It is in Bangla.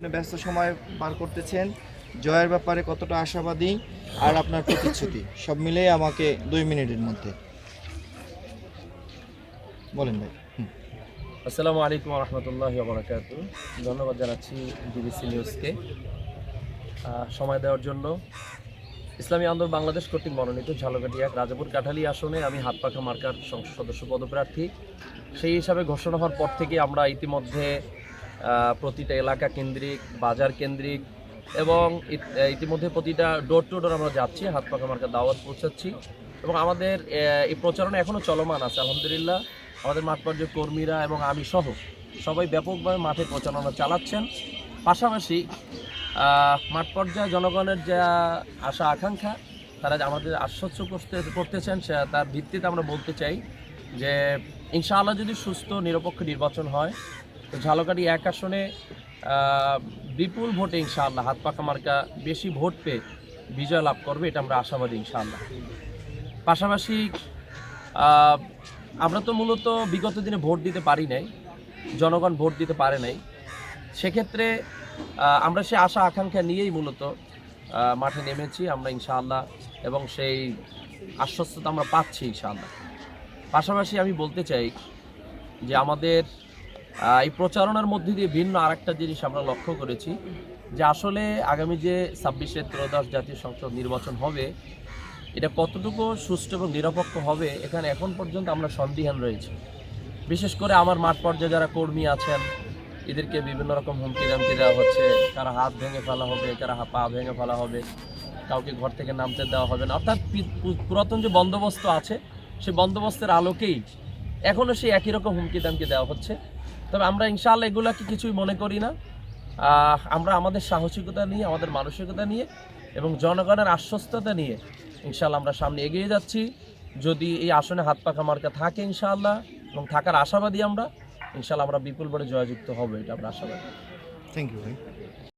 ব্যস্ত সময় পার করতেছেন। জয়ের ব্যাপারে কতটা আশাবাদী আর আপনার প্রতিশ্রুতি? সব মিলিয়ে আমাকে দুই মিনিটের মধ্যে। বলেন ভাই। আসসালামু আলাইকুম রহমতুল্লাহ বরাকাত ধন্যবাদ জানাচ্ছি বিবিসি নিউজকে। সময় দেওয়ার জন্য। ইসলামী আন্দোলন বাংলাদেশ কর্তৃক মনোনীত ঝালকাঠি এক রাজাপুর কাঠালি আসনে আমি হাত পাখা মার্কার সংসদ সদস্য পদপ্রার্থী। সেই হিসাবে ঘোষণা হওয়ার পর থেকে আমরা ইতিমধ্যে প্রতিটা এলাকা কেন্দ্রিক, বাজার কেন্দ্রিক এবং ইতিমধ্যে প্রতিটা ডোর টু ডোর আমরা যাচ্ছি, হাত পাখা মার্কার দাওয়াত পৌঁছাচ্ছি এবং আমাদের এই প্রচারণা এখনও চলমান আছে, আলহামদুলিল্লাহ। আমাদের মাঠ কর্মীরা এবং আমি সহ সবাই ব্যাপকভাবে মাঠে প্রচারণা চালাচ্ছেন। পাশাপাশি মাঠ পর্যায়ে জনগণের যা আশা, আকাঙ্ক্ষা, তারা আমাদের আশ্বস্ত করতে, করতেছেন, সে তার ভিত্তিতে আমরা বলতে চাই যে, ইনশাআল্লাহ যদি সুস্থ, নিরপেক্ষ নির্বাচন হয় তো এক আসনে বিপুল ভোটে ইনশাআল্লাহ হাত পাকা মার্কা বেশি ভোট পেয়ে বিজয় লাভ করবে, এটা আমরা আশাবাদী ইনশাআল্লাহ। পাশাপাশি আমরা তো মূলত বিগত দিনে ভোট দিতে পারি নাই, জনগণ ভোট দিতে পারে নাই। সেক্ষেত্রে আমরা সে আশা আকাঙ্ক্ষা নিয়েই মূলত মাঠে নেমেছি আমরা ইনশাআল্লাহ, এবং সেই আশ্বস্ততা আমরা পাচ্ছি ইনশাআল্লাহ। পাশাপাশি আমি বলতে চাই যে আমাদের এই প্রচারণার মধ্যে দিয়ে ভিন্ন আরেকটা জিনিস আমরা লক্ষ্য করেছি, যে আসলে আগামী যে ছাব্বিশে ত্রয়োদশ জাতীয় সংসদ নির্বাচন হবে, এটা কতটুকু সুষ্ঠু এবং নিরপেক্ষ হবে, এখানে এখন পর্যন্ত আমরা সন্দিহান রয়েছি। বিশেষ করে আমার মাঠ পর্যায়ে যারা কর্মী আছেন, এদেরকে বিভিন্ন রকম হুমকি দামকি দেওয়া হচ্ছে কারা হাত ভেঙে ফেলা হবে কারা পা ভেঙে ফেলা হবে, কাউকে ঘর থেকে নামতে দেওয়া হবে না। অর্থাৎ পুরাতন যে বন্দোবস্ত আছে, সে বন্দোবস্তের আলোকেই এখনও সেই একই রকম হুমকি দামকি দেওয়া হচ্ছে। তবে আমরা ইনশাআল্লাহ এগুলোকে কিছুই মনে করি না। আমরা আমাদের সাহসিকতা নিয়ে, আমাদের মানসিকতা নিয়ে এবং জনগণের আশ্বস্ততা নিয়ে ইনশাআল্লাহ আমরা সামনে এগিয়ে যাচ্ছি। যদি এই আসনে হাত পাখা মার্কা থাকে ইনশাআল্লাহ এবং থাকার আশাবাদী আমরা, ইনশাআল্লাহ আমরা বিপুল বলে জয়যুক্ত হব, এটা আমরা আশাবাদী। থ্যাংক ইউ ভাই।